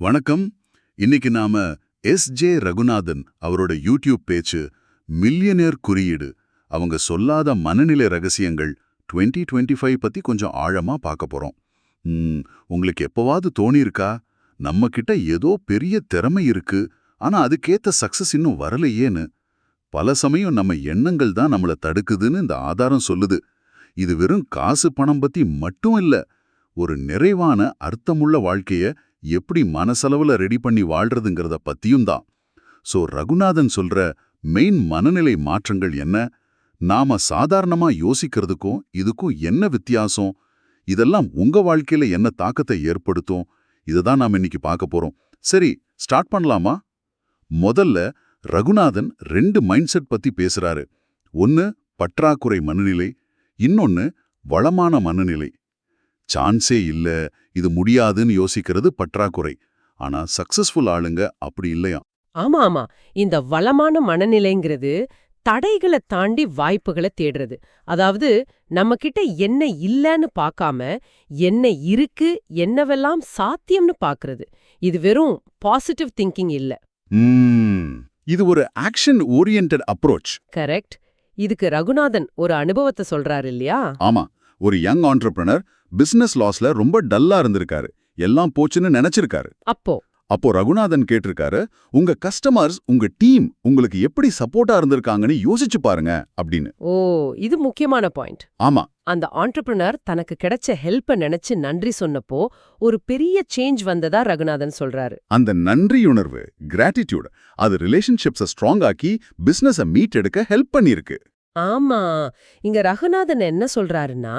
வணக்கம். இன்னைக்கு நாம எஸ். ஜே. ரகுநாதன் அவரோட யூடியூப் பேச்சு மில்லியனர் குறியீடு அவங்க சொல்லாத மனநிலை ரகசியங்கள் 2025 டுவெண்ட்டி ஃபைவ் பத்தி கொஞ்சம் ஆழமா பார்க்க போறோம். உங்களுக்கு எப்பவாவது தோணியிருக்கா? நம்ம கிட்ட ஏதோ பெரிய திறமை இருக்கு ஆனா அதுக்கேத்த சக்சஸ் இன்னும் வரலையேன்னு. பல சமயம் நம்ம எண்ணங்கள் தான் நம்மள தடுக்குதுன்னு இந்த ஆதாரம் சொல்லுது. இது வெறும் காசு பணம் பத்தி மட்டும் இல்ல ஒரு நிறைவான அர்த்தமுள்ள வாழ்க்கைய எப்படி மனசளவில் ரெடி பண்ணி வாழ்றதுங்கிறத பற்றியும் தான். சோ ரகுநாதன் சொல்ற மெயின் மனநிலை மாற்றங்கள் என்ன? நாம சாதாரணமா யோசிக்கிறதுக்கும் இதுக்கும் என்ன வித்தியாசம்? இதெல்லாம் உங்க வாழ்க்கையில என்ன தாக்கத்தை ஏற்படுத்தும்? இதுதான் நாம இன்னைக்கு பார்க்க போறோம். சரி ஸ்டார்ட் பண்ணலாமா? முதல்ல ரகுநாதன் ரெண்டு மைண்ட் செட் பத்தி பேசுறாரு. ஒன்னு பற்றாக்குறை மனநிலை இன்னொன்னு வளமான மனநிலை. சான்ஸே இல்ல இது முடியாதுன்னு யோசிக்கிறது பற்றாக்குறை. ஆனா சக்சஸ்ஃபுல் ஆளுங்க அப்படி இல்லையா? ஆமா ஆமா இந்த வளமான மனநிலைங்கிறது தடைகளை தாண்டி வாய்ப்புகளை தேடுறது. அதாவது நம்ம கிட்ட என்ன இல்லன்னு பார்க்காம என்ன இருக்கு என்னவெல்லாம் சாத்தியம்னு பார்க்கறது. இது வெறும் பாசிட்டிவ் திங்கிங் இல்ல. இது ஒரு ஆக்ஷன் ஓரியன்ட் அப்ரோச் கரெக்ட் இதுக்கு ரகுநாதன் ஒரு அனுபவத்தை சொல்றாரு இல்லையா? ஆமா. ஒரு யங் ஆண்டர்பிரனர் பிசினஸ் லாஸ்ல ரொம்ப டல்லா இருந்திருக்காரு. எல்லாம் போச்சுன்னு நினைச்சிருக்காரு. அப்போ? அப்போ ரகுநாதன் கேட்டிருக்காரு உங்க கஸ்டமர்ஸ் உங்க டீம் உங்களுக்கு எப்படி சப்போர்ட்டா இருந்திருக்காங்கன்னு யோசிச்சு பாருங்க அப்படின்னு. ஓ இது முக்கியமான பாயிண்ட் ஆமா. அந்த ஆண்டர்பிரினர் தனக்கு கிடைச்ச ஹெல்ப்ப நினைச்சு நன்றி சொன்னப்போ ஒரு பெரிய சேஞ்ச் வந்ததா ரகுநாதன் சொல்றாரு. அந்த நன்றியுணர்வு கிராட்டிடியூட் அது ரிலேஷன்ஷிப்ஸை ஸ்ட்ராங் ஆக்கி பிசினஸை மீட் எடுக்க ஹெல்ப் பண்ணிருக்கு ஆமா. இங்க ரகுநாதன் என்ன சொல்றாருன்னா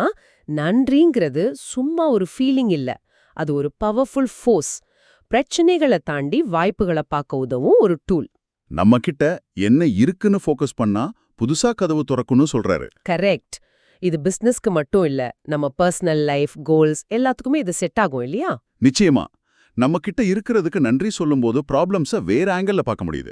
நன்றிங்கிறது சும்மா ஒரு ஃபீலிங் இல்ல. அது ஒரு பவர்ஃபுல் ஃபோர்ஸ் பிரச்சனைகளை தாண்டி வாய்ப்புகளை பார்க்க உதவும் ஒரு டூல் நம்ம கிட்ட என்ன இருக்குன்னு ஃபோக்கஸ் பண்ணா புதுசா கதவு திறக்கும்னு சொல்றாரு. கரெக்ட் இது பிசினஸ்க்கு மட்டும் இல்ல நம்ம பர்சனல் லைஃப் கோல்ஸ் எல்லாத்துக்குமே இது செட் ஆகும் இல்லையா? நிச்சயமா. நம்ம கிட்ட இருக்கிறதுக்கு நன்றி சொல்லும்போது ப்ராப்ளம்ஸை வேற ஆங்கிள் பார்க்க முடியுது.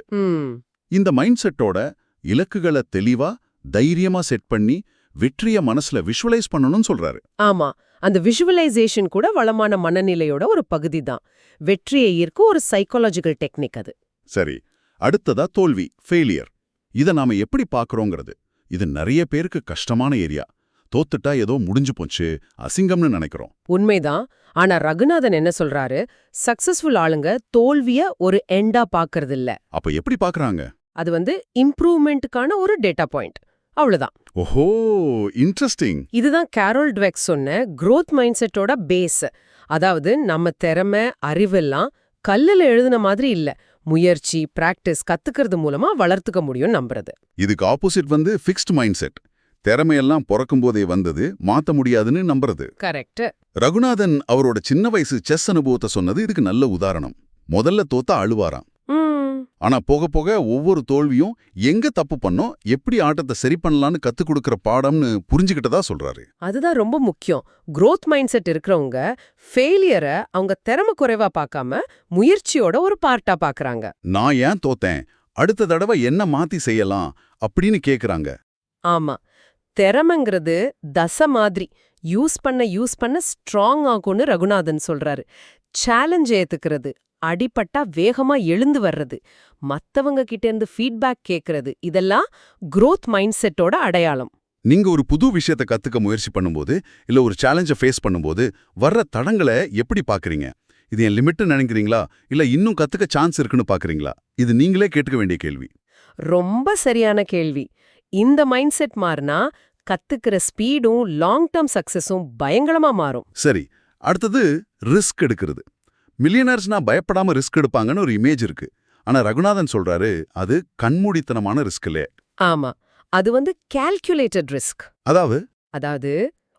இந்த மைண்ட் செட்டோட இலக்குகளை தெளிவா தைரியமா செட் பண்ணி வெற்றிய மனசுல விஷுவலைஸ் பண்ணணும்னு சொல்றாரு. ஆமா. அந்த விஷுவலைசேஷன் கூட வளமான மனநிலையோட ஒரு பகுதி தான் வெற்றியை ஈர்க்க ஒரு சைக்காலஜிக்கல் டெக்னிக் அது. சரி. அடுத்ததா தோல்வி ஃபெயிலியர் இத நாம எப்படி பார்க்கறோங்கிறது இது நிறைய பேருக்கு கஷ்டமான ஏரியா. தோத்துட்டா ஏதோ முடிஞ்சு போச்சு அசிங்கம்னு நினைக்கிறோம். உண்மைதான். ஆனா ரகுநாதன் என்ன சொல்றாரு? சக்சஸ்ஃபுல் ஆளுங்க தோல்விய ஒரு எண்டா பாக்குறது இல்ல அப்ப எப்படி பார்க்கறாங்க அது வந்து இம்ப்ரூவ்மெண்ட்டுக்கான ஒரு டேட்டா பாயிண்ட் அவ்வளவுதான். ஓஹோ இன்ட்ரெஸ்டிங் இதுதான் கேரோல் டுவெக் சொன்ன growth மைண்ட் செட்டோட பேஸ் அதாவது நம்ம திறமை அறிவெல்லாம் கல்லுல எழுதின மாதிரி இல்ல. முயற்சி பிராக்டிஸ் கத்துக்கிறது மூலமா வளர்த்துக்க முடியும் நம்புறது. இதுக்கு ஆப்போசிட் வந்து ஃபிக்ஸ்ட் மைண்ட் செட் திறமையெல்லாம் பிறக்கும் போதே வந்தது மாத்த முடியாதுன்னு நம்புறது. கரெக்ட் ரகுநாதன் அவரோட சின்ன வயசு செஸ் அனுபவத்தை சொன்னது இதுக்கு நல்ல உதாரணம். முதல்ல தோத்தா அழுவாராம். ஆனா போக போக ஒவ்வொரு தோல்வியும் எங்க தப்பு பண்ணோம் எப்படி ஆட்டத்தை சரி பண்ணலாம்னு கத்துக் கொடுக்கற பாடம்னு புரிஞ்சுக்கிட்டதா சொல்றாரு. அதுதான் ரொம்ப முக்கியம். growth மைண்ட் செட் இருக்கிறவங்க ஃபெயிலியரை அவங்க திறமை குறைவா பார்க்காம முயற்சியோட ஒரு பார்ட்டா பார்க்கறாங்க. நான் ஏன் தோத்தேன்? அடுத்த தடவை என்ன மாத்தி செய்யலாம்? அப்படின்னு கேக்குறாங்க. ஆமா. திறமைங்கிறது தசை மாதிரி. யூஸ் பண்ண யூஸ் பண்ண ஸ்ட்ராங் ஆகும்னு ரகுநாதன் சொல்றாரு. சேலஞ்ச் ஏத்துக்கிறது. அடிபட்டா வேகமா எழுந்து வர்றது. மத்தவங்க கிட்ட இருந்து ஃபீட்பேக் கேக்குறது. இதெல்லாம் growth மைண்ட் செட்டோட அடையாளம். நீங்க ஒரு புது விஷயத்தை கத்துக்க முயற்சி பண்ணும்போது இல்ல ஒரு சேலஞ்சை ஃபேஸ் பண்ணும்போது வர்ற தடங்களை எப்படி பாக்குறீங்க? இது என் லிமிட் நினைக்கிறீங்களா? இல்ல இன்னும் கத்துக்க சான்ஸ் இருக்குன்னு பாக்குறீங்களா? இது நீங்களே கேட்டுக்க வேண்டிய கேள்வி. ரொம்ப சரியான கேள்வி. இந்த மைண்ட் செட் மாறினா கத்துக்கிற ஸ்பீடும் லாங் டேர்ம் சக்சஸும் பயங்கரமா மாறும். சரி. அடுத்தது ரிஸ்க் எடுக்கிறது. மில்லியனர்ஸ்னா பயப்படாம ரிஸ்க் எடுப்பாங்கன்னு ஒரு இமேஜ் இருக்கு. ஆனா ரகுநாதன் சொல்றாரு அது கண்மூடித்தனமான ரிஸ்க் இல்லையே ஆமா. அது வந்து கால்குலேட்டட் ரிஸ்க் அதாவது? அதாவது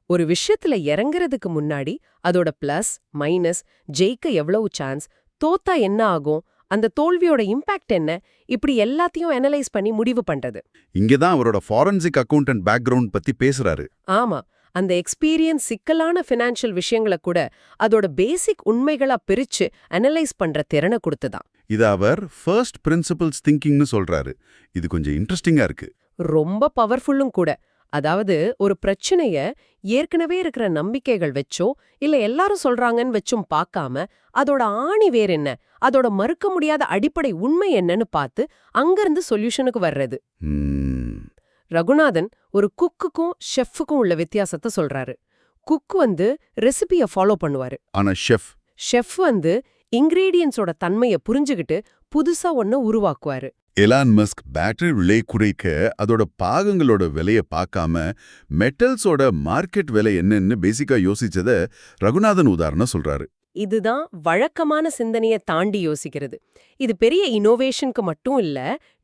ஒரு விஷயத்துல இறங்குறதுக்கு முன்னாடி அதோட பிளஸ் மைனஸ் ஜெயிக்க எவ்வளவு சான்ஸ் தோத்தா என்ன ஆகும் அந்த தோல்வியோட இம்பாக்ட் என்ன இப்படி எல்லாத்தையும் அனலைஸ் பண்ணி முடிவு பண்றது. இங்கதான் அவரோட ஃபாரன்சிக் அக்கவுண்டன்ட் பேக்ரவுண்ட் பத்தி பேசுறாரு. ஆமா. அந்த எக்ஸ்பீரியன்ஸ் சிக்கலான ஃபினான்ஷியல் விஷயங்களை கூட அதோட பேசிக் உண்மைகளா பிரிச்சு அனலைஸ் பண்ற திறனை கொடுத்துதான். இத அவர் ஃபர்ஸ்ட் பிரின்சிபல்ஸ் திங்கிங்னு சொல்றாரு. இது கொஞ்சம் இன்ட்ரெஸ்டிங்கா இருக்கு. ரொம்ப பவர்ஃபுல்லும் கூட. அதாவது ஒரு பிரச்சனைய ஏற்கனவே இருக்கிற நம்பிக்கைகள் வச்சோ இல்ல எல்லாரும் சொல்றாங்கன்னு வச்சும் பார்க்காம அதோட ஆணி வேர் என்ன? அதோட மறுக்க முடியாத அடிப்படை உண்மை என்னன்னு பார்த்து அங்கிருந்து சொல்யூஷனுக்கு வர்றது. ம், ரகுநாதன் ஒரு குக்குக்கும் ஷெஃப்புக்கும் உள்ள வித்தியாசத்தை சொல்றாரு. குக் வந்து ரெசிபிய ஃபாலோ பண்ணுவாரு. ஆனா ஷெஃப். ஷெஃப் வந்து இன்கிரீடியன்ஸோட தன்மைய புரிஞ்சுகிட்டு புதுசா ஒன்ன உருவாக்குவாரு. எலான் மஸ்க் பேட்டரி விலை குறைக்க அதோட பாகங்களோட விலைய பார்க்காம மெட்டல்ஸோட மார்க்கெட் விலை என்னன்னு பேசிக்கா யோசிச்சத ரகுநாதன் உதாரணம் சொல்றாரு. இதுதான் வழக்கமான சிந்தனைய தாண்டி யோசிக்கிறது. இது பெரிய இனோவேஷனுக்கு மட்டும் இல்ல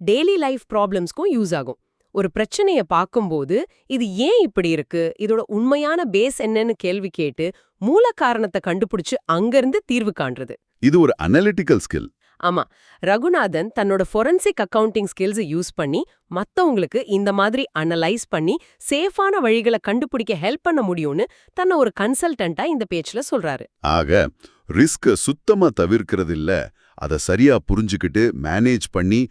டெய்லி லைஃப் ப்ராப்ளம்ஸ்க்கும் யூஸ் ஆகும். ஒரு பிரச்சனைய பார்க்கும்போது இது ஏன் இப்படி இருக்கு? இதோட உண்மையான பேஸ் என்னன்னு கேள்வி கேட்டு மூல காரணத்தை கண்டுபிடிச்சு அங்கிருந்து தீர்வு காண்றது. இது ஒரு அனலிட்டிக்கல் ஸ்கில் ஆமா. ரகுநாதன் தன்னோட ஃபொரன்சிக் அக்கவுண்டிங் ஸ்கில்ஸ் யூஸ் பண்ணி மத்தவங்களுக்கு இந்த மாதிரி அனலைஸ் பண்ணி சேஃபான வழிகளை கண்டுபிடிக்க ஹெல்ப் பண்ண முடியும்னு தன்னை ஒரு கன்சல்டன்ட்டா இந்த பேச்சுல சொல்றாரு. ஆக ரிஸ்க சுத்தமா தவிர்க்கிறது இல்ல அத சரியா புரிஞ்சுக்கிட்டு மேனேஜ் பண்ணி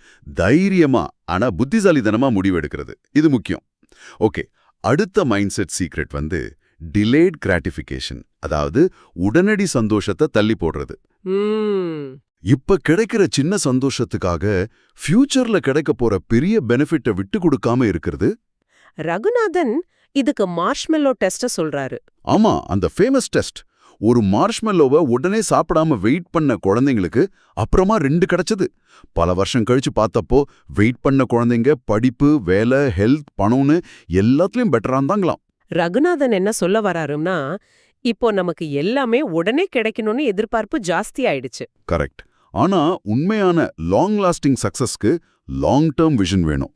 தைரியமா ஆனா புத்திசாலித்தனமா முடிவெடுக்கிறது. இது முக்கியம். ஓகே அடுத்த மைண்ட் செட் சீக்ரெட் வந்து டிலேட் கிராட்டிஃபிகேஷன் அதாவது உடனடி சந்தோஷத்தை தள்ளி போடுறது. இப்ப கிடைக்கிற சின்ன சந்தோஷத்துக்காக ஃபியூச்சர்ல கிடைக்க போற பெரிய பெனிஃபிட்டை விட்டு கொடுக்காம இருக்கிறது? ரகுநாதன் இதுக்கு மார்ஷ்மெல்லோ டெஸ்ட சொல்றாரு. ஆமா அந்த ஃபேமஸ் டெஸ்ட் ஒரு மார்ஷ்மெல்லோவை உடனே சாப்பிடாம வெயிட் பண்ண குழந்தைங்களுக்கு அப்புறமா ரெண்டு கிடைச்சது. பல வருஷம் கழிச்சு பார்த்தப்போ வெயிட் பண்ண குழந்தைங்க படிப்பு வேலை ஹெல்த் பணம்னு எல்லாத்துலயும் பெட்டரா இருந்தாங்களாம். ரகுநாதன் என்ன சொல்ல வராருன்னா இப்போ நமக்கு எல்லாமே உடனே கிடைக்கணும்னு எதிர்பார்ப்பு ஜாஸ்தி ஆயிடுச்சு. கரெக்ட் ஆனா உண்மையான லாங் லாஸ்டிங் சக்சஸ்க்கு லாங் டேர்ம் விஷன் வேணும்.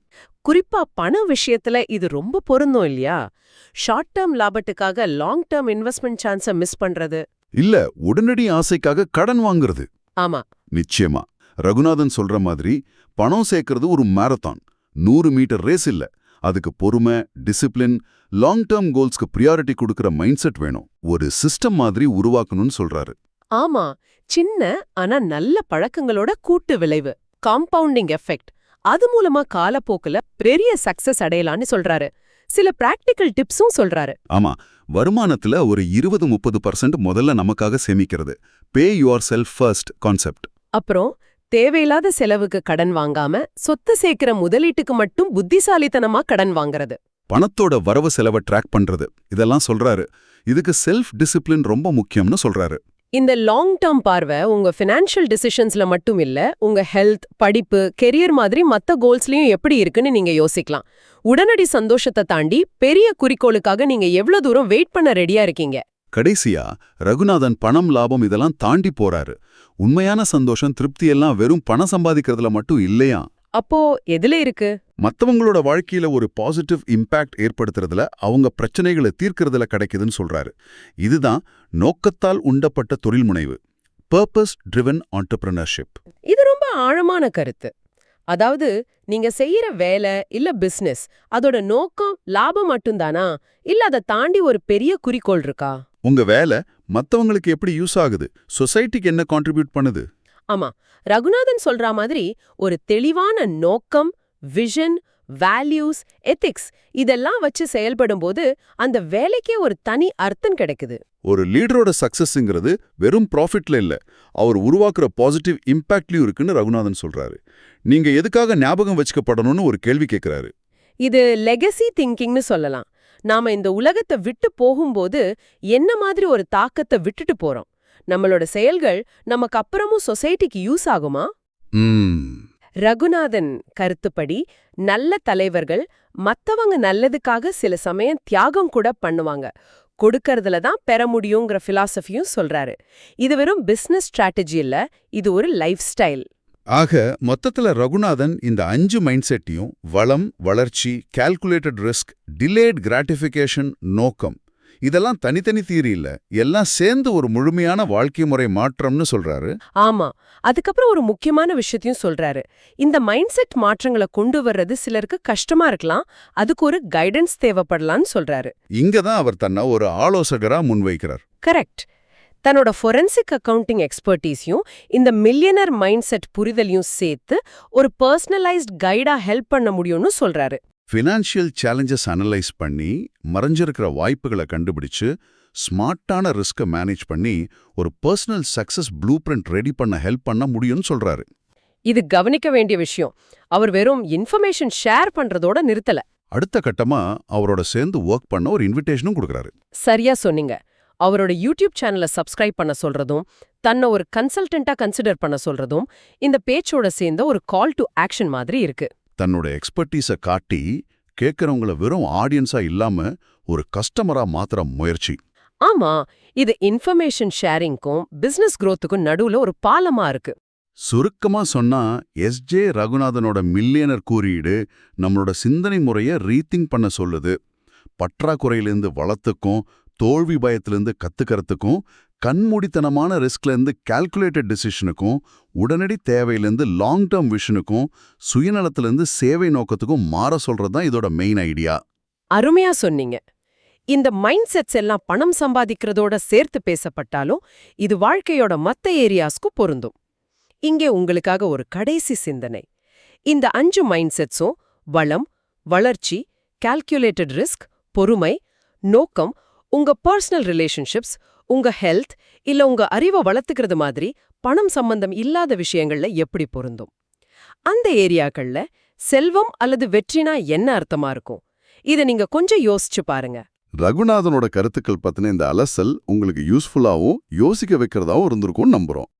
குறிப்பா பண விஷயத்துல இது ரொம்ப பொருந்தும் இல்லையா? ஷார்ட் டேர்ம் லாபத்துக்காக long term investment chance miss பண்றது. இல்ல உடனடி ஆசைக்காக கடன் வாங்குறது. ஆமா. நிச்சயமா. ரகுநாதன் சொல்ற மாதிரி பணம் சேர்க்கறது ஒரு மாரத்தான் நூறு மீட்டர் ரேஸ் இல்ல. அதுக்கு பொறுமை டிசிப்ளின் லாங் டேர்ம் கோல்ஸ்க்கு ப்ரியாரிட்டி கொடுக்கற மைண்ட் செட் வேணும். ஒரு சிஸ்டம் மாதிரி உருவாக்கணும்னு சொல்றாரு. ஆமா. சின்ன ஆனா நல்ல பழக்கங்களோட கூட்டு விளைவு. காம்பவுண்டிங் எஃபெக்ட் அது மூலமா காலப்போக்குல பெரிய சக்சஸ் அடையலான்னு சொல்றாரு. சில பிராக்டிக்கல் டிப்ஸும் சொல்றாரு. ஆமா வருமானத்துல ஒரு இருபது முப்பது பர்சன்ட் முதல்ல நமக்காக சேமிக்கிறது. Pay yourself first concept அப்புறம் தேவையில்லாத செலவுக்கு கடன் வாங்காம சொத்து சேர்க்கிற முதலீட்டுக்கு மட்டும் புத்திசாலித்தனமா கடன் வாங்குறது. பணத்தோட வரவு செலவை ட்ராக் பண்றது. இதெல்லாம் சொல்றாரு. இதுக்கு செல்ஃப் டிசிப்ளின் ரொம்ப முக்கியம்னு சொல்றாரு. இந்த லாங் டேர்ம் பார்வை உங்க ஃபினான்ஷியல் டிசிஷன்ஸ்ல மட்டும் இல்ல உங்க ஹெல்த் படிப்பு கெரியர் மாதிரி மத்த கோல்ஸ்லயும் எப்படி இருக்குன்னு நீங்க யோசிக்கலாம். உடனடி சந்தோஷத்தை தாண்டி பெரிய குறிக்கோளுக்காக நீங்க எவ்வளவு தூரம் வெயிட் பண்ண ரெடியா இருக்கீங்க? கடைசியா ரகுநாதன் பணம் லாபம் இதெல்லாம் தாண்டி போறாரு. உண்மையான சந்தோஷம் திருப்தி எல்லாம் வெறும் பணம் சம்பாதிக்கிறதுல மட்டும் இல்லையா அப்போ எதுல இருக்கு? மத்தவங்களோட வாழ்க்கையில ஒரு பாசிட்டிவ் இம்பாக்ட் ஏற்படுத்துறதுல அவங்க பிரச்சனைகளை தீர்க்கறதுல கிடைக்குதுன்னு சொல்றாரு. இதுதான் நோக்கத்தால் உண்டப்பட்ட தொழில் முனைவு பர்பஸ் ட்ரிவன் ஆண்டர்பிரினர்ஷிப் இது ரொம்ப ஆழமான கருத்து. அதாவது நீங்க செய்யற வேலை இல்ல பிசினஸ் அதோட நோக்கம் லாபம் மட்டும்தானா? இல்ல அதை தாண்டி ஒரு பெரிய குறிக்கோள் இருக்கா? உங்க வேலை மத்தவங்களுக்கு எப்படி யூஸ் ஆகுது? சொசைட்டிக்கு என்ன கான்ட்ரிபியூட் பண்ணுது? ஆமா ரகுநாதன் சொல்ற மாதிரி ஒரு தெளிவான நோக்கம் விஷன் வேல்யூஸ் எத்திக்ஸ் இதெல்லாம் வச்சு செயல்படும்போது அந்த வேலைக்கே ஒரு தனி அர்த்தம் கிடைக்குது. ஒரு லீடரோட சக்சஸ்ங்கிறது வெறும் ப்ராஃபிட்ல இல்ல அவர் உருவாக்குற பாசிட்டிவ் இம்பாக்ட்லயும் இருக்குன்னு ரகுநாதன் சொல்றாரு. நீங்க எதுக்காக ஞாபகம் வச்சுக்கப்படணும்னு ஒரு கேள்வி கேட்கிறாரு இது லெகசி திங்கிங்னு சொல்லலாம். நாம இந்த உலகத்தை விட்டு போகும்போது என்ன மாதிரி ஒரு தாக்கத்தை விட்டுட்டு போறோம்? நம்மளோட செயல்கள் நமக்கு அப்புறமும் சொசைட்டிக்கு யூஸ் ஆகுமா? ரகுநாதன் கருத்துப்படி நல்ல தலைவர்கள் மத்தவங்க நல்லதுக்காக சில சமயம் தியாகம் கூட பண்ணுவாங்க. கொடுக்கறதுல தான் பெற முடியுங்கிற பிலாசபியும் சொல்றாரு. இது வெறும் பிசினஸ் ஸ்ட்ராட்டஜி இல்ல இது ஒரு லைஃப் ஸ்டைல் ஆக மொத்தத்துல ரகுநாதன் இந்த அஞ்சு மைண்ட் செட்டையும் வளம் வளர்ச்சி கால்குலேட்டட் ரிஸ்க் டிலேட் கிராட்டிஃபிகேஷன் நோக்கம் இதெல்லாம் தனித்தனி தீரி இல்ல. எல்லாம் சேர்ந்து ஒரு முழுமையான வாழ்க்கை முறை மாற்றம்னு சொல்றாரு. ஆமா. அதுக்கப்புறம் ஒரு முக்கியமான விஷயத்தையும் சொல்றாரு. இந்த மைண்ட் செட் மாற்றங்களை கொண்டு வர்றது சிலருக்கு கஷ்டமா இருக்கலாம். அதுக்கு ஒரு கைடன்ஸ் தேவைப்படலாம்னு சொல்றாரு. இங்க தான் அவர் தன்னை ஒரு ஆலோசகரா முன்வைக்கிறார். கரெக்ட் தன்னோட ஃபொரென்சிக் அக்கவுண்டிங் எக்ஸ்பர்டீஸையும் இந்த மில்லியனர் மைண்ட் செட் புரிதலையும் சேர்த்து ஒரு பர்சனலைஸ்ட் கைடா ஹெல்ப் பண்ண முடியும்னு சொல்றாரு. ஃபினான்ஷியல் சேலஞ்சஸ் அனலைஸ் பண்ணி மறைஞ்சிருக்கிற வாய்ப்புகளை கண்டுபிடிச்சு ஸ்மார்ட்டான ரிஸ்க்கை மேனேஜ் பண்ணி ஒரு personal success blueprint ready பண்ண ஹெல்ப் பண்ண முடியும்னு சொல்றாரு. இது கவனிக்க வேண்டிய விஷயம். அவர் வெறும் இன்ஃபர்மேஷன் ஷேர் பண்றதோட நிறுத்தல. அடுத்த கட்டமா அவரோட சேர்ந்து ஒர்க் பண்ண ஒரு இன்விடேஷனும் கொடுக்குறாரு. சரியா சொன்னீங்க. அவரோட யூடியூப் சேனலை சப்ஸ்கிரைப் பண்ண சொல்றதும் தன்னை ஒரு கன்சல்டன்ட்டா கன்சிடர் பண்ண சொல்றதும் இந்த பேச்சோட சேர்ந்த ஒரு கால் டு ஆக்ஷன் மாதிரி இருக்கு. தன்னோட எக்ஸ்பர்டீஸை காட்டி கேட்கறவங்கள வெறும் ஆடியன்ஸா இல்லாம ஒரு கஸ்டமரா மாத்திர முயற்சி. ஆமா இது இன்ஃபர்மேஷன் ஷேரிங்க்கும் பிசினஸ் growthக்கும் நடுவுல ஒரு பாலமா இருக்கு. சுருக்கமா சொன்னா எஸ்ஜே ரகுநாதனோட மில்லியனர் குறியீடு நம்மளோட சிந்தனை முறைய ரீதிங்க் பண்ண சொல்லுது. பற்றாக்குறையிலிருந்து வளத்துக்கும் தோல்வி பயத்திலிருந்து கத்துக்கறதுக்கும் கண்மூடித்தனமான ரிஸ்க்லேருந்து கால்குலேட்டட் டிசிஷனுக்கும் உடனடி தேவையிலேருந்து லாங் டேர்ம் விஷனுக்கும் சுயநலத்திலேருந்து சேவை நோக்கத்துக்கும் மாற சொல்றது தான் இதோட மெயின் ஐடியா அருமையா சொன்னீங்க. இந்த மைண்ட் செட்ஸ் எல்லாம் பணம் சம்பாதிக்கிறதோட சேர்த்து பேசப்பட்டாலும் இது வாழ்க்கையோட மத்த ஏரியாஸ்க்கு பொருந்தும். இங்கே உங்களுக்காக ஒரு கடைசி சிந்தனை. இந்த அஞ்சு மைண்ட் செட்ஸும் வளம் வளர்ச்சி கால்குலேட்டட் ரிஸ்க் பொறுமை நோக்கம் உங்க பர்சனல் ரிலேஷன்ஷிப்ஸ் உங்க ஹெல்த் இல்ல உங்க அறிவை வளர்த்துக்கிறது மாதிரி பணம் சம்பந்தம் இல்லாத விஷயங்கள்ல எப்படி பொருந்தும்? அந்த ஏரியாக்கள்ல செல்வம் அல்லது வெற்றினா என்ன அர்த்தமா இருக்கும்? இத நீங்க கொஞ்சம் யோசிச்சு பாருங்க. ரகுநாதனோட கருத்துக்கள் பத்தின இந்த அலசல் உங்களுக்கு யூஸ்ஃபுல்லாவும் யோசிக்க வைக்கிறதாவும் இருந்திருக்கும்னு நம்புறோம்.